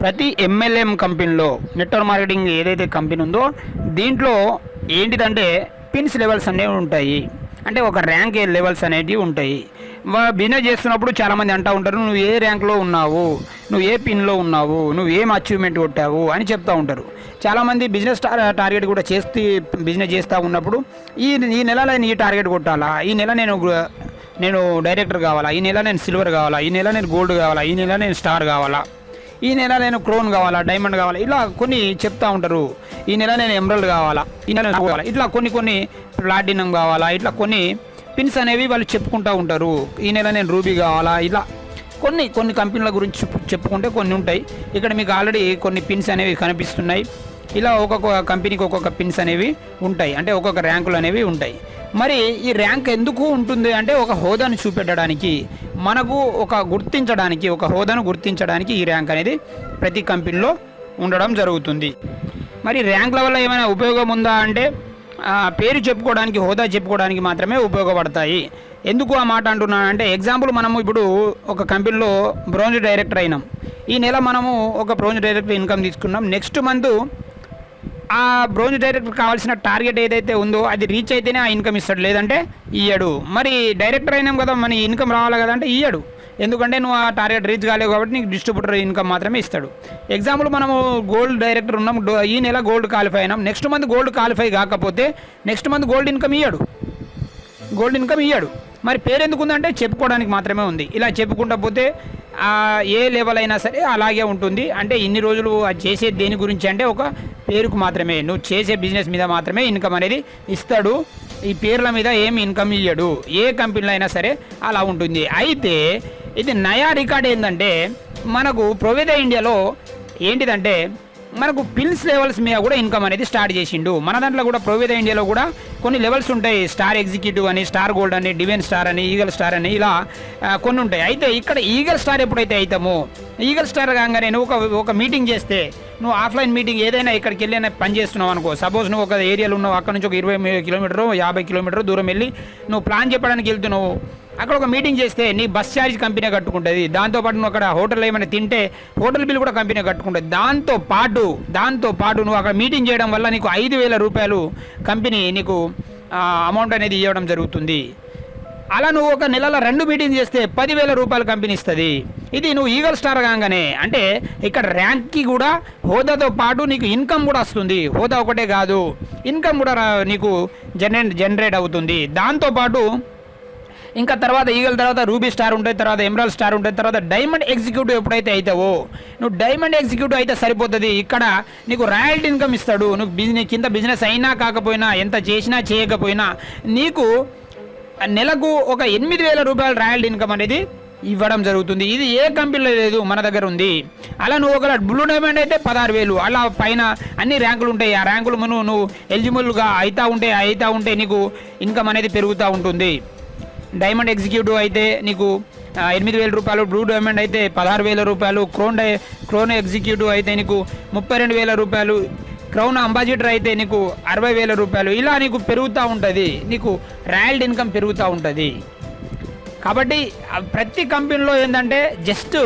ప్రతి ఎంఎల్ఎం కంపెనీలో network marketing ఏదైతే కంపెనీ ఉందో దీంట్లో ఏంటిదంటే పిన్స్ లెవెల్స్ అనేవి ఉంటాయి. అంటే ఒక ర్యాంక్ లెవెల్స్ అనేటివి ఉంటాయి. బిజినెస్ చేస్తున్నప్పుడు చాలామంది అంటూ ఉంటారు నువ్వు ఏ ర్యాంక్లో ఉన్నావు? నువ్వు ఏ పిన్లో ఉన్నావు? నువ్వు ఏం అచీవ్మెంట్ కొట్టావు? అని చెప్తూ ఉంటారు. చాలామంది బిజినెస్ టార్గెట్ కూడా చేస్తూ బిజినెస్ చేస్తూ ఉన్నప్పుడు ఈ ఈ నెలలో నేను ఈ టార్గెట్ కొట్టాలా? ఈ నెల నేను నేను డైరెక్టర్ కావాలా? ఈ నెల నేను సిల్వర్ కావాలా? ఈ నెల నేను గోల్డ్ కావాలా? ఈ నెల నేను స్టార్ కావాలా? ఈ నెల నేను క్రోన్ కావాలా డైమండ్ కావాలా? ఇలా కొన్ని చెప్తా ఉంటారు. ఈ నెల నేను ఎమరల్డ్ కావాలా? ఈ నెల కావాలా? ఇట్లా కొన్ని కొన్ని ప్లాటినం కావాలా? ఇట్లా కొన్ని పిన్స్ అనేవి వాళ్ళు చెప్పుకుంటూ ఉంటారు. ఈ నెల నేను రూబీ కావాలా? ఇలా కొన్ని కొన్ని కంపెనీల గురించి చెప్పుకుంటే కొన్ని ఉంటాయి. ఇక్కడ మీకు ఆల్రెడీ కొన్ని పిన్స్ అనేవి కనిపిస్తున్నాయి. ఇలా ఒక్కొక్క కంపెనీకి ఒక్కొక్క పిన్స్ అనేవి ఉంటాయి. అంటే ఒక్కొక్క ర్యాంకులు అనేవి ఉంటాయి. మరి ఈ ర్యాంక్ ఎందుకు ఉంటుంది అంటే ఒక హోదాను చూపెట్టడానికి. మనకు ఒక గుర్తించడానికి ఒక హోదాను గుర్తించడానికి ఈ ర్యాంక్ అనేది ప్రతి కంపెనీలో ఉండడం జరుగుతుంది. మరి ర్యాంకుల వల్ల ఏమైనా ఉపయోగం ఉందా అంటే పేరు చెప్పుకోవడానికి హోదా చెప్పుకోవడానికి మాత్రమే ఉపయోగపడతాయి. ఎందుకు ఆ మాట అంటున్నానంటే ఎగ్జాంపుల్ మనము ఇప్పుడు ఒక కంపెనీలో బ్రోంజ్ డైరెక్టర్ అయినాం. ఈ నెల మనము ఒక బ్రోంజ్ డైరెక్టర్ ఇన్కమ్ తీసుకున్నాం. నెక్స్ట్ మంత్ ఆ బ్రోంజ్ డైరెక్టర్ కావాల్సిన టార్గెట్ ఏదైతే ఉందో అది రీచ్ అయితేనే ఆ ఇన్కమ్ ఇస్తాడు. లేదంటే ఇయ్యడు. మరి డైరెక్టర్ అయినాం కదా మన ఇన్కమ్ రావాలి కదా అంటే ఇయ్యడు. ఎందుకంటే నువ్వు ఆ టార్గెట్ రీచ్ కాలేవు కాబట్టి నీకు డిస్ట్రిబ్యూటర్ ఇన్కమ్ మాత్రమే ఇస్తాడు. ఎగ్జాంపుల్ మనము గోల్డ్ డైరెక్టర్ ఉన్నాం. డో- ఈ నెల గోల్డ్ క్వాలిఫై అయినాం. నెక్స్ట్ మంత్ గోల్డ్ క్వాలిఫై కాకపోతే నెక్స్ట్ మంత్ గోల్డ్ ఇన్కమ్ ఇయ్యాడు. గోల్డ్ ఇన్కమ్ ఇయ్యాడు. మరి పేరు ఎందుకు ఉందంటే చెప్పుకోవడానికి మాత్రమే ఉంది. ఇలా చెప్పుకుంటా పోతే ఏ లెవెల్ అయినా సరే అలాగే ఉంటుంది. అంటే ఇన్ని రోజులు అది చేసే దేని గురించి అంటే ఒక పేరుకు మాత్రమే. నువ్వు చేసే బిజినెస్ మీద మాత్రమే ఇన్కమ్ అనేది ఇస్తాడు. ఈ పేర్ల మీద ఏం ఇన్కమ్ ఇయ్యడు. ఏ కంపెనీలో అయినా సరే అలా ఉంటుంది. అయితే ఇది నయా రికార్డ్ ఏంటంటే మనకు ప్రొవేద ఇండియాలో ఏంటిదంటే మనకు పిల్స్ లెవెల్స్ మీద కూడా ఇన్కమ్ అనేది స్టార్ట్ చేసిండు. మన దాంట్లో కూడా ప్రొవేద ఇండియాలో కూడా కొన్ని లెవెల్స్ ఉంటాయి. స్టార్ ఎగ్జిక్యూటివ్ అని స్టార్ గోల్డ్ అని డివెన్ స్టార్ అని ఈగల్ స్టార్ అని ఇలా కొన్ని ఉంటాయి. అయితే ఇక్కడ ఈగల్ స్టార్ ఎప్పుడైతే అవుతామో ఈగల్ స్టార్ కాగానే నువ్వు ఒక ఒక మీటింగ్ చేస్తే నువ్వు ఆఫ్లైన్ మీటింగ్ ఏదైనా ఇక్కడికి వెళ్ళి పని చేస్తున్నావు అనుకో. సపోజ్ నువ్వు ఒక ఏరియాలో ఉన్నావు అక్కడ నుంచి ఒక ఇరవై కిలోమీటర్ యాభై కిలోమీటర్ దూరం వెళ్ళి నువ్వు ప్లాన్ చెప్పడానికి వెళ్తున్నావు. అక్కడ ఒక మీటింగ్ చేస్తే నీ బస్ ఛార్జ్ కంపెనీ కట్టుకుంటుంది. దాంతోపాటు నువ్వు అక్కడ హోటల్ ఏమైనా తింటే హోటల్ బిల్ కూడా కంపెనీ కట్టుకుంటుంది. దాంతో పాటు దాంతో పాటు నువ్వు అక్కడ మీటింగ్ చేయడం వల్ల నీకు ఐదు వేల రూపాయలు కంపెనీ నీకు అమౌంట్ అనేది ఇవ్వడం జరుగుతుంది. అలా నువ్వు ఒక నెలలో రెండు మీటింగ్ చేస్తే పదివేల రూపాయలు కంపెనీ ఇస్తుంది. ఇది నువ్వు ఈగల్ స్టార్ కాగానే అంటే ఇక్కడ ర్యాంక్కి కూడా హోదాతో పాటు నీకు ఇన్కమ్ కూడా వస్తుంది. హోదా ఒకటే కాదు ఇన్కమ్ కూడా నీకు జనరేట్ జనరేట్ అవుతుంది. దాంతోపాటు ఇంకా తర్వాత ఈగల తర్వాత రూబీ స్టార్ ఉంటుంది తర్వాత ఎమరాల్ స్టార్ ఉంటుంది తర్వాత డైమండ్ ఎగ్జిక్యూటివ్ ఎప్పుడైతే అవుతావో నువ్వు డైమండ్ ఎగ్జిక్యూటివ్ అయితే సరిపోతుంది. ఇక్కడ నీకు రాయల్టీ ఇన్కమ్ ఇస్తాడు. నువ్వు బిజినెస్ కింద బిజినెస్ అయినా కాకపోయినా ఎంత చేసినా చేయకపోయినా నీకు నెలకు ఒక ఎనిమిది వేల రూపాయల రాయల్టీ ఇన్కమ్ అనేది ఇవ్వడం జరుగుతుంది. ఇది ఏ కంపెనీలో లేదు మన దగ్గర ఉంది. అలా నువ్వు ఒక బ్లూ డైమండ్ అయితే పదహారు వేలు. అలా పైన అన్ని ర్యాంకులు ఉంటాయి. ఆ ర్యాంకులు మనం నువ్వు ఎలిజిబుల్గా అవుతా ఉంటే అవుతా ఉంటే నీకు ఇన్కమ్ అనేది పెరుగుతూ ఉంటుంది. డైమండ్ ఎగ్జిక్యూటివ్ అయితే నీకు ఎనిమిది వేల రూపాయలు బ్లూ డైమండ్ అయితే పదహారు వేల రూపాయలు క్రోన్ డై క్రోన్ ఎగ్జిక్యూటివ్ అయితే నీకు ముప్పై రెండు వేల రూపాయలు క్రౌన్ అంబాసిడర్ అయితే నీకు అరవై వేల రూపాయలు. ఇలా నీకు పెరుగుతూ ఉంటుంది. నీకు రాయల్డ్ ఇన్కమ్ పెరుగుతూ ఉంటుంది. కాబట్టి ప్రతి కంపెనీలో ఏంటంటే జస్ట్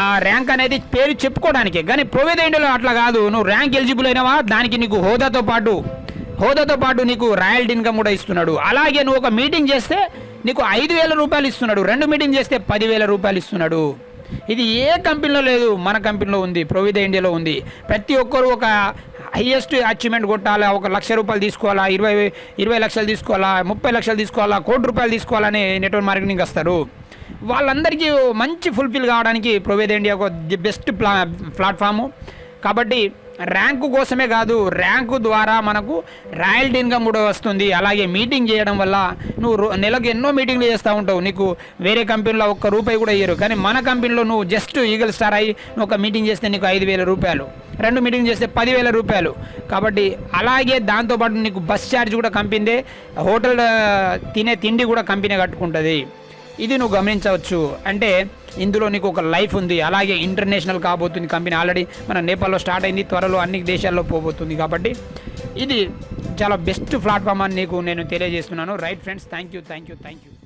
ఆ ర్యాంక్ అనేది పేరు చెప్పుకోవడానికి. కానీ ప్రొవేద ఇండియాలో అట్లా కాదు. నువ్వు ర్యాంక్ ఎలిజిబుల్ అయినావా? దానికి నీకు హోదాతో పాటు హోదాతో పాటు నీకు రాయల్టీ ఇన్కమ్ కూడా ఇస్తున్నాడు. అలాగే నువ్వు ఒక మీటింగ్ చేస్తే నీకు ఐదు వేల రూపాయలు ఇస్తున్నాడు. రెండు మీటింగ్ చేస్తే పదివేల రూపాయలు ఇస్తున్నాడు. ఇది ఏ కంపెనీలో లేదు మన కంపెనీలో ఉంది ప్రొవిద ఇండియాలో ఉంది. ప్రతి ఒక్కరు ఒక హయ్యెస్ట్ అచీవ్మెంట్ కొట్టాలా ఒక లక్ష రూపాయలు తీసుకోవాలా ఇరవై ఇరవై లక్షలు తీసుకోవాలా ముప్పై లక్షలు తీసుకోవాలా కోటి రూపాయలు తీసుకోవాలని నెట్వర్క్ మార్కెటింగ్ వస్తారు వాళ్ళందరికీ మంచి ఫుల్ఫిల్ కావడానికి ప్రొవేద ఇండియా ఒక ది బెస్ట్ ప్లా ప్లాట్ఫాము. కాబట్టి ర్యాంకు కోసమే కాదు ర్యాంకు ద్వారా మనకు రాయల్టీ ఇన్కమ్ కూడా వస్తుంది. అలాగే మీటింగ్ చేయడం వల్ల నువ్వు రో- నెలకు ఎన్నో మీటింగ్లు చేస్తూ ఉంటావు. నీకు వేరే కంపెనీలో ఒక్క రూపాయి కూడా ఇయ్యరు. కానీ మన కంపెనీలో నువ్వు జస్ట్ ఈగల్ స్టార్ అయ్యి నువ్వు ఒక మీటింగ్ చేస్తే నీకు ఐదు వేల రూపాయలు రెండు మీటింగ్ చేస్తే పదివేల రూపాయలు. కాబట్టి అలాగే దాంతోపాటు నీకు బస్ ఛార్జ్ కూడా కంపెనీదే హోటల్ తినే తిండి కూడా కంపెనీ కట్టుకుంటుంది. ఇది నువ్వు గమనించవచ్చు. అంటే ఇందులో నీకు ఒక లైఫ్ ఉంది. అలాగే ఇంటర్నేషనల్ కాబోతుంది కంపెనీ. ఆల్రెడీ మన నేపాల్లో స్టార్ట్ అయింది. త్వరలో అన్ని దేశాల్లో పోబోతుంది కాబట్టి ఇది చాలా బెస్ట్ ప్లాట్ఫామ్ అని నీకు నేను తెలియజేస్తున్నాను. Right friends thank you thank you thank you